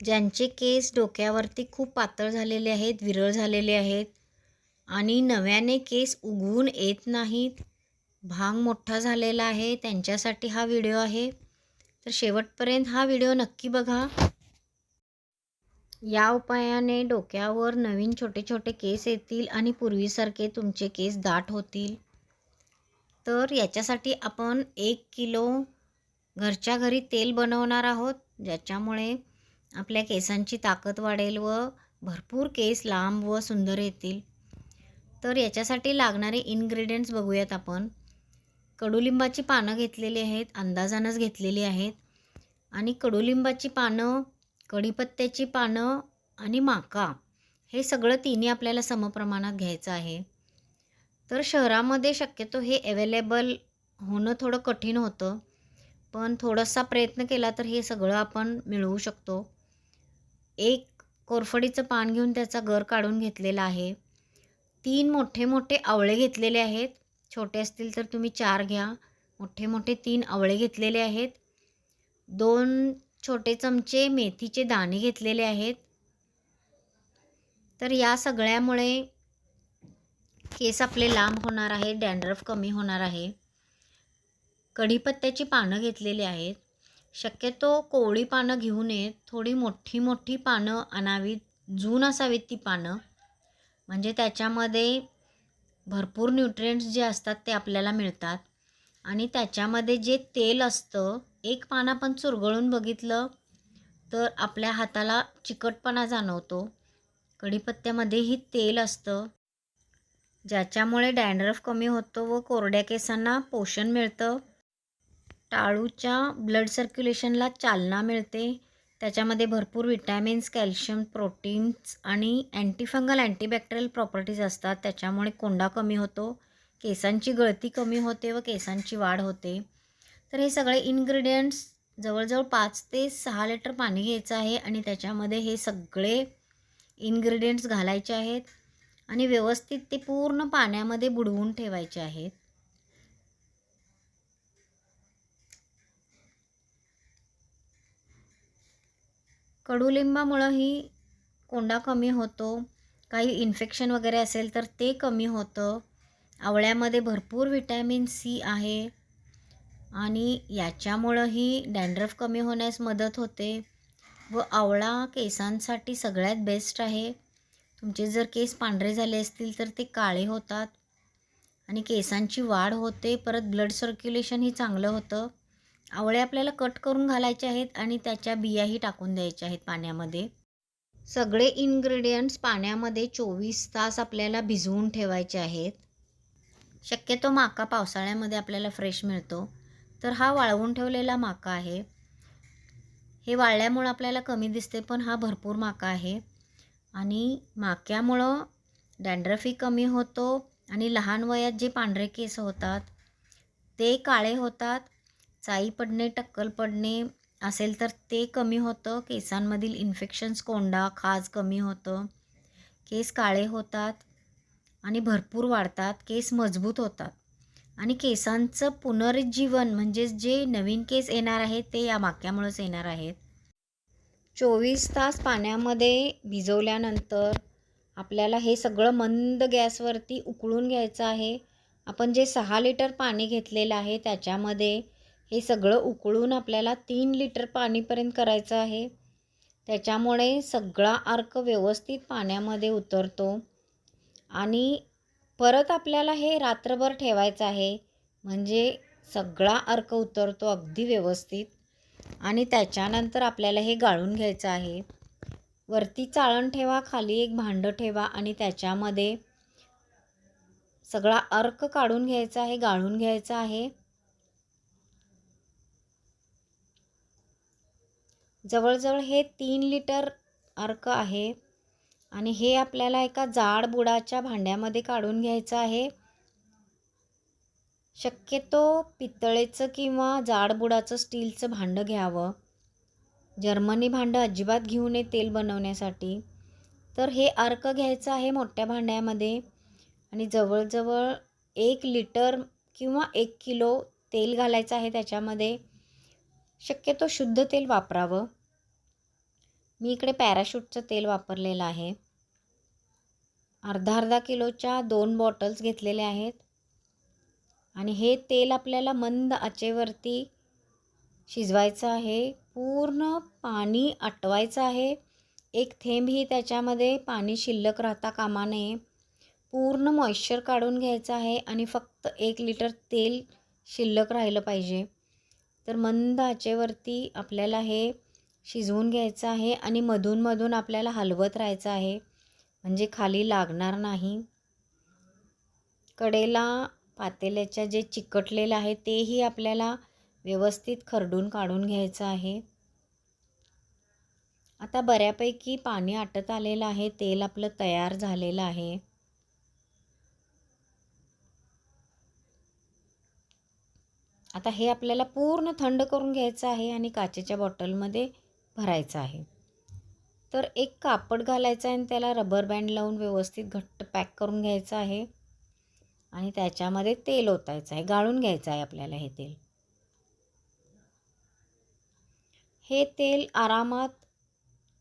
ज्यांचे केस डोक्यावरती खूप पातळ झालेले आहेत विरळ झालेले आहेत आणि नव्याने केस उगवून येत नाहीत. भांग मोठा झालेला आहे त्यांच्यासाठी हा व्हिडिओ आहे. तर शेवटपर्यंत हा व्हिडिओ नक्की बघा. या उपायाने डोक्यावर नवीन छोटे छोटे केस येतील आणि पूर्वीसारखे तुमचे केस दाट होतील. तर याच्यासाठी आपण एक किलो घरच्या घरी तेल बनवणार आहोत ज्याच्यामुळे आपल्या केसांची ताकद वाढेल व भरपूर केस लांब व सुंदर येतील. तर याच्यासाठी लागणारे इन्ग्रेडियंट्स बघूयात आपण. कडुलिंबाची पानं घेतलेली आहेत अंदाजानंच घेतलेली आहेत. आणि कडुलिंबाची पानं कढीपत्त्याची पानं आणि माका हे सगळं तिन्ही आपल्याला समप्रमाणात घ्यायचं आहे. तर शहरामध्ये शक्यतो हे अवेलेबल होणं थोडं कठीण होतं. पण थोडासा प्रयत्न केला तर हे सगळं आपण मिळवू शकतो. एक कोरफडीचं पान घेऊन त्याचा गर काढून घेतलेला आहे. तीन मोठे मोठे आवळे घेतलेले आहेत. छोटे असतील तर तुम्ही चार घ्या. मोठे मोठे तीन आवळे घेतलेले आहेत. दोन छोटे चमचे मेथीचे दाणे घेतलेले आहेत. तर या सगळ्यामुळे केस आपले लांब होणार आहे डॅन्ड्रफ कमी होणार आहे. कढीपत्त्याची पानं घेतलेली आहेत. शक्यतो कोवळी पानं घेऊ नयेत. थोडी मोठी मोठी पानं आणावीत. जून असावीत ती पानं. म्हणजे त्याच्यामध्ये भरपूर न्यूट्रिएंट्स जे असतात ते आपल्याला मिळतात. आणि त्याच्यामध्ये जे तेल असतं एक पान आपण चुरगळून बघितलं तर आपल्या हाताला चिकटपणा जाणवतो. कढीपत्त्यामध्येही तेल असतं. ज्याच्यामुळे डॅन्ड्रफ कमी होतो व कोरड्या केसांना पोषण मिळतं. टाळूच्या ब्लड सर्क्युलेशनला चालना मिळते. त्याच्यामध्ये भरपूर विटॅमिन्स कॅल्शियम प्रोटीन्स आणि अँटीफंगल अँटीबॅक्टेरियल प्रॉपर्टीज असतात. त्याच्यामुळे कोंडा कमी होतो केसांची गळती कमी होते व केसांची वाढ होते. तर हे सगळे इन्ग्रेडियंट्स जवळजवळ पाच ते सहा लिटर पाणी घ्यायचं आहे आणि त्याच्यामध्ये हे सगळे इन्ग्रेडियंट्स घालायचे आहेत आणि व्यवस्थित ते पूर्ण पाण्यामध्ये बुडवून ठेवायचे आहेत. कडुलिंबामुळंही कोंडा कमी होतो. काही इन्फेक्शन वगैरे असेल तर ते कमी होतं. आवळ्यामध्ये भरपूर विटॅमिन सी आहे. आणि याच्यामुळंही डॅन्ड्रफ कमी होण्यास मदत होते. व आवळा केसांसाठी सगळ्यात बेस्ट आहे. तुमचे जर केस पांढरे झाले असतील तर ते काळे होतात. आणि केसांची वाढ होते परत ब्लड सर्क्युलेशनही चांगलं होतं. आवळे आपल्याला कट करून घालायचे आहेत आणि त्याच्या बियाही टाकून द्यायच्या आहेत पाण्यामध्ये. सगळे इन्ग्रेडियंट्स पाण्यामध्ये चोवीस तास आपल्याला भिजवून ठेवायचे आहेत. शक्यतो माका पावसाळ्यामध्ये आपल्याला फ्रेश मिळतो. तर हा वाळवून ठेवलेला माका आहे. हे वाळल्यामुळं आपल्याला कमी दिसते पण हा भरपूर माका आहे. आणि माक्यामुळं डॅन्ड्रफी कमी होतो आणि लहान वयात जे पांढरे केस होतात ते काळे होतात चाई पडणे टक्कल पडणे असेल तर ते कमी होतं. केसांमधील इन्फेक्शन्स कोंडा खाज कमी होतं. केस काळे होतात आणि भरपूर वाढतात. केस मजबूत होतात. आणि केसांचं पुनरुज्जीवन म्हणजेच जे नवीन केस येणार आहेत ते या माक्यामुळेच येणार आहेत. चोवीस तास पाण्यामध्ये भिजवल्यानंतर आपल्याला हे सगळं मंद गॅसवरती उकळून घ्यायचं आहे. आपण जे सहा लिटर पाणी घेतलेलं आहे त्याच्यामध्ये हे सगळं उकळून आपल्याला तीन लिटर पाणीपर्यंत करायचं आहे. त्याच्यामुळे सगळा अर्क व्यवस्थित पाण्यामध्ये उतरतो. आणि परत आपल्याला हे रात्रभर ठेवायचं आहे. म्हणजे सगळा अर्क उतरतो अगदी व्यवस्थित. आणि त्याच्यानंतर आपल्याला हे गाळून घ्यायचं आहे. वरती चाळण ठेवा खाली एक भांडं ठेवा आणि त्याच्यामध्ये सगळा अर्क काढून घ्यायचा आहे गाळून घ्यायचा आहे. जवळजवळ हे तीन लिटर अर्क आहे आणि हे आपल्याला एका जाड बुडाच्या भांड्यामध्ये काढून घ्यायचं आहे. शक्यतो पितळेचं किंवा जाड बुडाचं स्टीलचं भांडं घ्यावं. जर्मनी भांडं अजिबात घेऊ नये तेल बनवण्यासाठी. तर हे अर्क घ्यायचं आहे मोठ्या भांड्यामध्ये आणि जवळजवळ एक लिटर किंवा एक किलो तेल घालायचं आहे त्याच्यामध्ये. शक्यतो शुद्ध तेल वापरावं. मी इकडे पॅराशूटचं तेल वापरलेलं आहे. अर्धा अर्धा किलोच्या दोन बॉटल्स घेतलेल्या आहेत. आणि हे तेल आपल्याला मंद आचेवरती शिजवायचं आहे. पूर्ण पाणी आटवायचं आहे. एक थेंबही त्याच्यामध्ये पाणी शिल्लक राहता कामा नये. पूर्ण मॉइश्चर काढून घ्यायचं आहे आणि फक्त एक लिटर तेल शिल्लक राहिलं पाहिजे. तर मंद आचेवरती आपल्याला हे शिजवून घ्यायचं आहे आणि मधून मधून आपल्याला हलवत राहायचं आहे. म्हणजे खाली लागणार नाही. कडेला पातेल्याच्या जे चिकटलेलं आहे तेही आपल्याला व्यवस्थित खरडून काढून घ्यायचं आहे. आता बऱ्यापैकी पाणी आटत आलेलं आहे. तेल आपलं तयार झालेलं आहे. आता हे आपल्याला पूर्ण थंड करून घ्यायचं आहे आणि काचेच्या बॉटलमध्ये भरायचं आहे. तर एक कापड घालायचं आहे आणि त्याला रबर बँड लावून व्यवस्थित घट्ट पॅक करून घ्यायचं आहे. आणि त्याच्यामध्ये तेल ओतायचं आहे गाळून घ्यायचं आहे आपल्याला हे तेल. हे तेल आरामात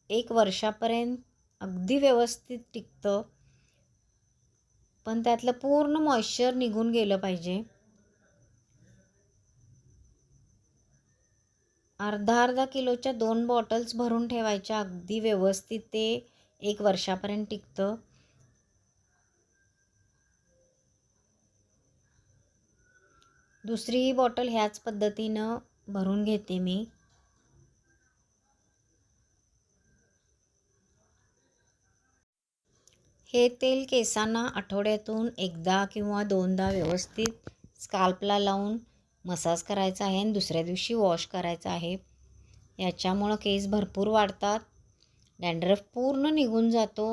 एक वर्षापर्यंत अगदी व्यवस्थित टिकतं. पण त्यातलं पूर्ण मॉइश्चर निघून गेलं पाहिजे. अर्धा अर्धा किलोच्या दोन बॉटल्स भरून ठेवायच्या. अगदी व्यवस्थित ते एक वर्षापर्यंत टिकतं. दुसरी बॉटल ह्याच पद्धतीनं भरून घेते मी. हे तेल केसांना आठवड्यातून एकदा किंवा दोनदा व्यवस्थित स्काल्पला लावून मसाज करायचा आहे आणि दुसऱ्या दिवशी वॉश करायचा आहे. याच्यामुळं केस भरपूर वाढतात. डँड्रफ पूर्ण निघून जातो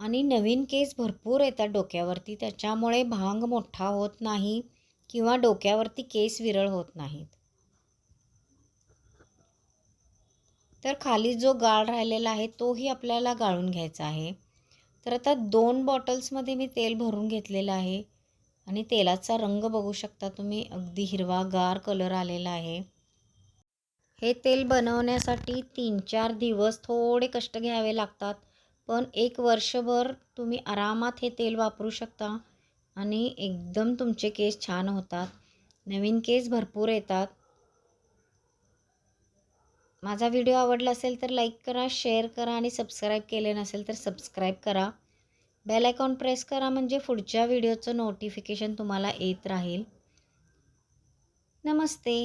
आणि नवीन केस भरपूर येतात डोक्यावरती. त्याच्यामुळे भांग मोठा होत नाही किंवा डोक्यावरती केस विरळ होत नाहीत. तर खाली जो गाळ राहिलेला आहे तोही आपल्याला गाळून घ्यायचा आहे. तर आता दोन बॉटल्समध्ये मी तेल भरून घेतलेलं आहे. आणि तेलाचा रंग बघू शकता तुम्ही. अगदी हिरवागार कलर आलेला आहे. हे तेल बनवण्यासाठी तीन चार दिवस थोडे कष्ट घ्यावे लागतात. पण एक वर्षभर तुम्ही आरामात हे तेल वापरू शकता आणि एकदम तुमचे केस छान होतात. नवीन केस भरपूर येतात. माझा व्हिडिओ आवडला असेल तर लाईक करा शेअर करा आणि सबस्क्राईब केले नसेल तर सबस्क्राईब करा. बेल आयकॉन प्रेस करा म्हणजे पुढच्या व्हिडिओचं नोटिफिकेशन तुम्हाला येत राहील. नमस्ते.